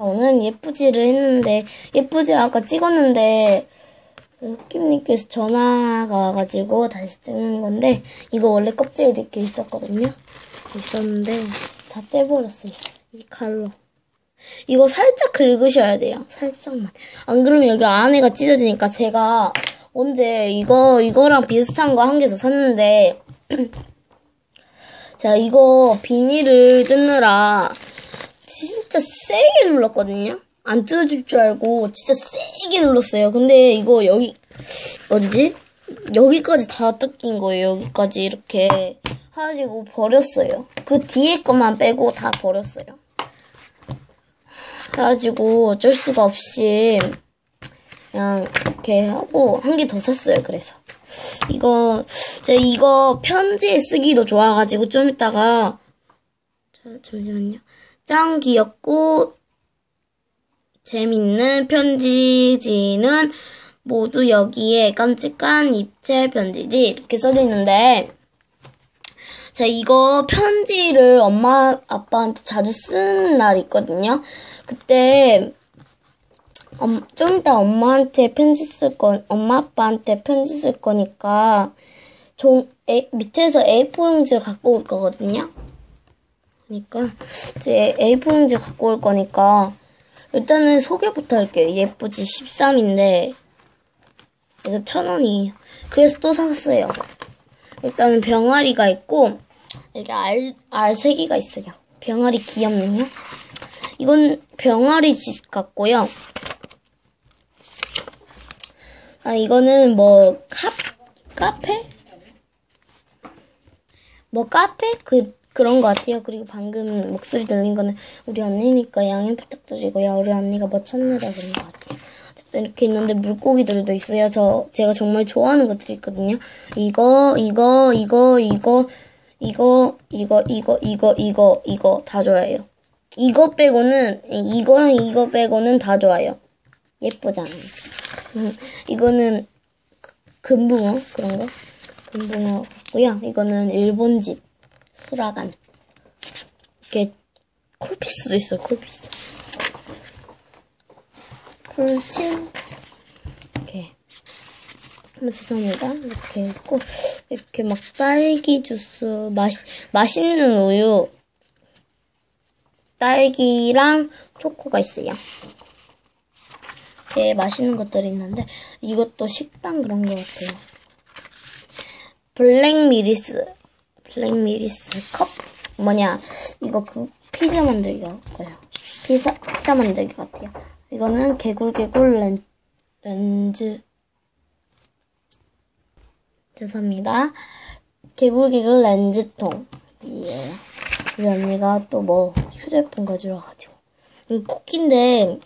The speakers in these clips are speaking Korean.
오늘은 예쁘지를 했는데 예쁘지를 아까 찍었는데 흑김님께서 전화가 와가지고 다시 찍는 건데 이거 원래 껍질 이렇게 있었거든요. 있었는데 다 떼버렸어요. 이 칼로. 이거 살짝 긁으셔야 돼요. 살짝만. 안 그러면 여기 안에가 찢어지니까 제가 언제 이거 이거랑 비슷한 거 한 개 더 샀는데 제가 이거 비닐을 뜯느라 진 짜 세게 눌렀거든요. 안 뜯어질 줄 알고 진짜 세게 눌렀어요. 근데 이거 여기 어디지? 여기까지 다 뜯긴 거예요. 여기까지 이렇게 해가지고 버렸어요. 그 뒤에 것만 빼고 다 버렸어요. 그래가지고 어쩔 수가 없이 그냥 이렇게 하고 한 개 더 샀어요. 그래서 이거 제가 이거 편지에 쓰기도 좋아가지고 좀 이따가 자 잠시만요. 짱 귀엽고 재밌는 편지지는 모두 여기에 깜찍한 입체 편지지 이렇게 써져 있는데 제가 이거 편지를 엄마 아빠한테 자주 쓰는 날이 있거든요. 그때 엄, 좀 이따 엄마한테 편지 쓸 건, 엄마 아빠한테 편지 쓸 거니까 종, 에, 밑에서 A4 용지를 갖고 올 거거든요. 그러니까 제 A4 용지 갖고 올 거니까 일단은 소개부터 할게요. 예쁘지 13인데 이거 천 원이에요. 그래서 또 샀어요. 일단은 병아리가 있고 여기 알, 알 3개가 있어요. 병아리 귀엽네요. 이건 병아리 집 같고요. 아, 이거는 뭐, 카, 카페? 뭐, 카페? 그, 그런 것 같아요. 그리고 방금 목소리 들린 거는 우리 언니니까 양해 부탁드리고요. 우리 언니가 뭐 찾느라 그런 것 같아요. 어쨌든 이렇게 있는데 물고기들도 있어요. 저, 제가 정말 좋아하는 것들이 있거든요. 이거, 이거, 이거, 이거, 이거, 이거, 이거, 이거, 이거, 이거 다 좋아해요. 이거 빼고는, 이거랑 이거 빼고는 다 좋아요. 예쁘잖아요. 음, 이거는 금붕어 그런 거 금붕어 같고요. 이거는 일본 집 수라간 이렇게 콜피스도 있어요. 콜피스 풀친 이렇게 어, 죄송합니다. 이렇게 있고 이렇게 막 딸기 주스 맛 맛있는 우유 딸기랑 초코가 있어요. 이렇게 맛있는 것들이 있는데 이것도 식당 그런 것 같아요. 블랙미리스 블랙미리스 컵 뭐냐 이거 그 피자 만들기 거예요. 피자 피자 만들기 같아요. 이거는 개굴개굴 렌, 렌즈 죄송합니다. 개굴개굴 렌즈통이에요. 우리 언니가 또 뭐 휴대폰 가지러 와가지고 이 쿠키인데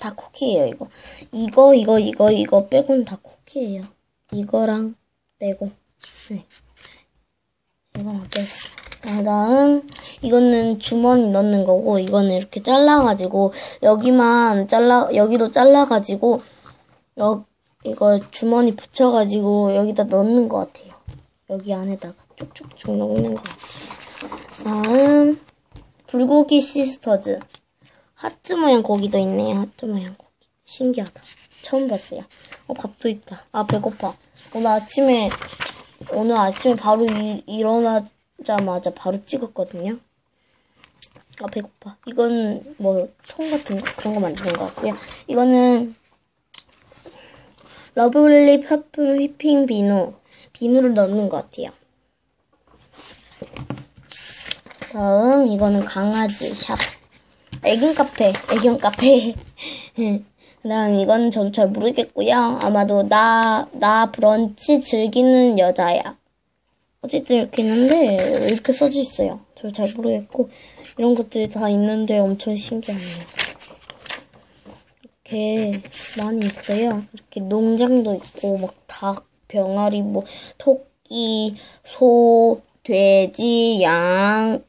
다 쿠키예요, 이거. 이거, 이거, 이거, 이거 빼고는 다 쿠키예요. 이거랑 빼고. 네. 이거랑 빼고. 그 다음, 이거는 주머니 넣는 거고, 이거는 이렇게 잘라가지고, 여기만 잘라, 여기도 잘라가지고, 여, 이거 주머니 붙여가지고, 여기다 넣는 것 같아요. 여기 안에다가 쭉쭉쭉 넣는 것 같아요. 다음, 불고기 시스터즈. 하트 모양 고기도 있네요. 하트 모양 고기. 신기하다. 처음 봤어요. 어, 밥도 있다. 아, 배고파. 오늘 아침에, 오늘 아침에 바로 일, 일어나자마자 바로 찍었거든요. 아, 배고파. 이건 뭐, 송 같은 거, 그런 거 만드는 것 같고요. 이거는, 러블리 퍼플 휘핑 비누. 비누를 넣는 것 같아요. 다음, 이거는 강아지 샵. 애견 카페, 애견 카페. 그 다음 이건 저도 잘 모르겠고요. 아마도 나, 나 브런치 즐기는 여자야. 어쨌든 이렇게 있는데, 이렇게 써져 있어요. 저잘 모르겠고, 이런 것들이 다 있는데 엄청 신기하네요. 이렇게 많이 있어요. 이렇게 농장도 있고, 막 닭, 병아리, 뭐, 토끼, 소, 돼지, 양,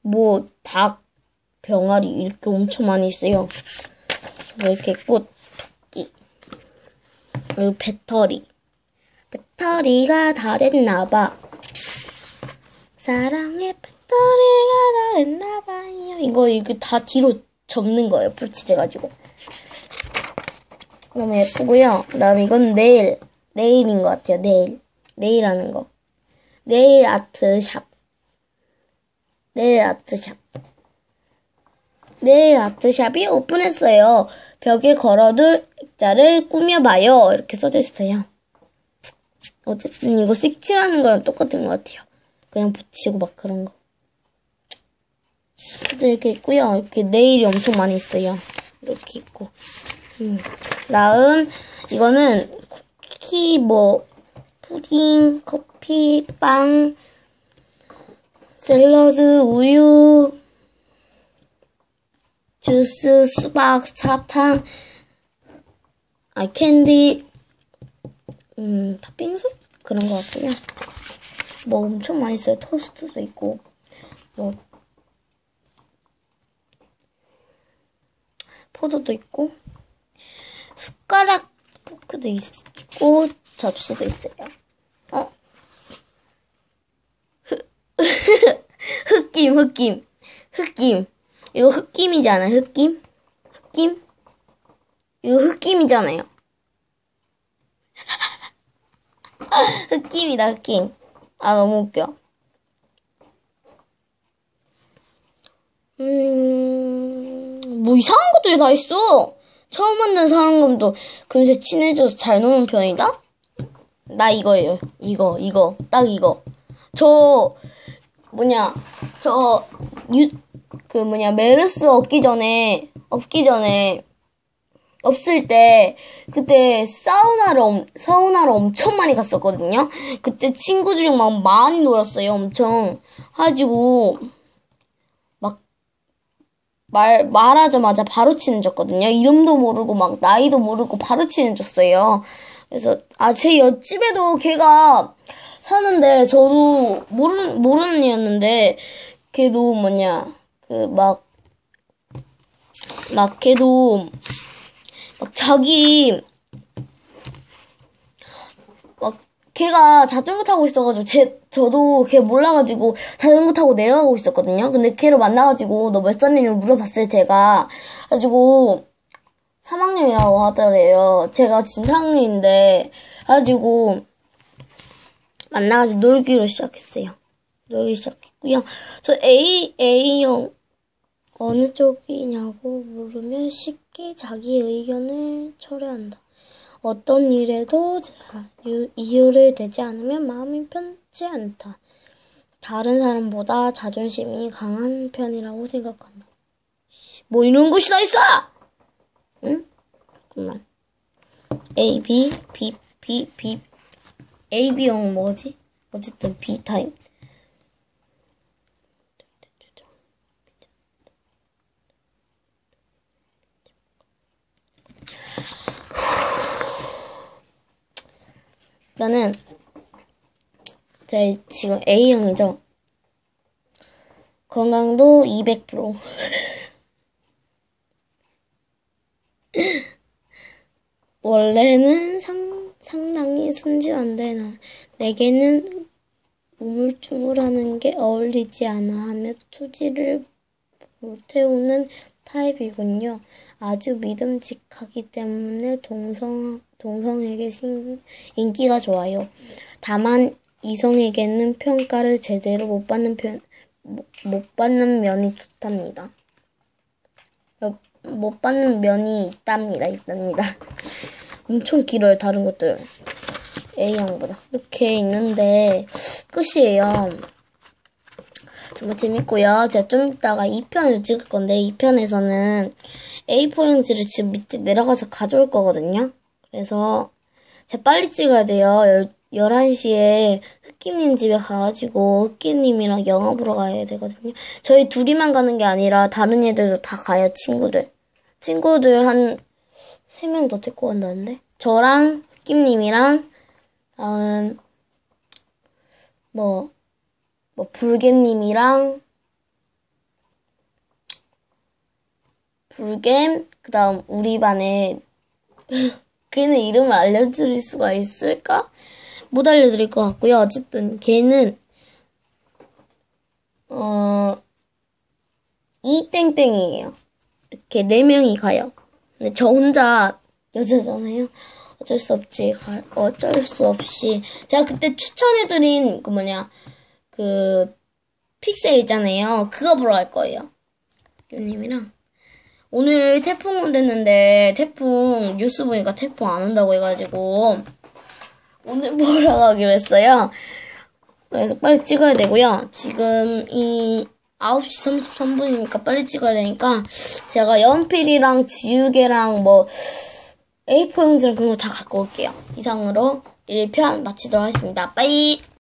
뭐, 닭, 병아리 이렇게 엄청 많이 있어요. 이렇게 꽃, 토끼, 그리고 배터리. 배터리가 다 됐나봐. 사랑의 배터리가 다 됐나봐요. 이거 이거 다 뒤로 접는 거예요. 풀칠해가지고. 너무 예쁘고요. 그 다음 에 이건 네일 네일인 것 같아요. 네일 네일 하는 거. 네일 아트 샵. 네일 아트 샵. 네일 아트 샵이 오픈했어요. 벽에 걸어둘 액자를 꾸며봐요. 이렇게 써져 있어요. 어쨌든 이거 색칠하는 거랑 똑같은 것 같아요. 그냥 붙이고 막 그런 거. 이렇게 있고요. 이렇게 네일이 엄청 많이 있어요. 이렇게 있고. 음. 다음 이거는 쿠키 뭐 푸딩, 커피, 빵, 샐러드, 우유, 주스, 수박, 사탕, 아 캔디, 음 팥빙수 그런 것 같고요. 뭐 엄청 많이 있어요. 토스트도 있고 뭐 포도도 있고 숟가락 포크도 있고 접시도 있어요. 어? 흑김 흑김 흑김 이거 흑김이잖아요. 흑김 흑김 이거 흑김이잖아요. 흑김이다 흑김. 아 너무 웃겨. 음, 뭐 이상한 것들이 다 있어. 처음 만난 사람과도 금세 친해져서 잘 노는 편이다? 나 이거예요. 이거, 이거. 딱 이거. 저, 뭐냐, 저, 유, 그 뭐냐, 메르스 얻기 전에, 얻기 전에, 없을 때, 그때 사우나를, 엄- 사우나를 엄청 많이 갔었거든요? 그때 친구들이랑 막 많이 놀았어요, 엄청. 가지고, 막, 말, 말하자마자 바로 친해졌거든요. 이름도 모르고, 막, 나이도 모르고, 바로 친해졌어요. 그래서, 아, 제 옆집에도 걔가 사는데, 저도 모르는, 모르는 애였는데, 걔도 뭐냐, 그, 막, 막, 걔도, 막 자기 막 걔가 자전거 타고 있어가지고 제 저도 걔 몰라가지고 자전거 타고 내려가고 있었거든요. 근데 걔를 만나가지고 너 몇 살이냐고 물어봤어요. 제가 가지고 3학년이라고 하더래요. 제가 지금 4학년인데 가지고 만나가지고 놀기로 시작했어요. 놀기 시작했고요. 저 A A형 어느 쪽이냐고 물으면 쉽게 자기 의견을 철회한다. 어떤 일에도 이유를 대지 않으면 마음이 편치 않다. 다른 사람보다 자존심이 강한 편이라고 생각한다. 씨, 뭐 이런 것이 다 있어! 응? 잠깐만. A, B, B, B, B. A, B형 뭐지? 어쨌든 B 타 입. 나는 제 지금 A형이죠. 건강도 200%. 원래는 상, 상당히 순진한데 나 내게는 우물쭈물 하는 게 어울리지 않아 하며 투지를 불태우는 타입이군요. 아주 믿음직하기 때문에 동성, 동성에게 신- 인기가 좋아요. 다만 이성에게는 평가를 제대로 못 받는 편, 못- 못 받는 면이 좋답니다. 몇- 못 받는 면이 있답니다. 있답니다. 엄청 길어요. 다른 것들. A형보다. 이렇게 있는데 끝이에요. 정말 재밌고요. 제가 좀 이따가 2편을 찍을 건데 2편에서는 A4 용지를 지금 밑에 내려가서 가져올 거거든요. 그래서 제가 빨리 찍어야 돼요. 11시에 흑기님 집에 가가지고 흑기님이랑 영화 보러 가야 되거든요. 저희 둘이만 가는 게 아니라 다른 애들도 다 가요. 친구들. 친구들 한 3명 더 데리고 간다는데? 저랑 흑김님이랑 다음 뭐 뭐 불겜님이랑 불겜 그다음 우리 반에 걔는 이름을 알려드릴 수가 있을까? 못 알려드릴 것 같고요. 어쨌든 걔는 어 이 땡땡이에요. 이렇게 네 명이 가요. 근데 저 혼자 여자잖아요. 어쩔 수 없지. 가- 어쩔 수 없이. 제가 그때 추천해드린 그 뭐냐 그 픽셀 있잖아요. 그거 보러 갈 거예요. 교님이랑 오늘 태풍 온댔는데 태풍 뉴스 보니까 태풍 안 온다고 해가지고 오늘 보러 가기로 했어요. 그래서 빨리 찍어야 되고요. 지금 이 9시 33분이니까 빨리 찍어야 되니까 제가 연필이랑 지우개랑 뭐 A4 용지랑 그런 거다 갖고 올게요. 이상으로 1편 마치도록 하겠습니다. 빠이!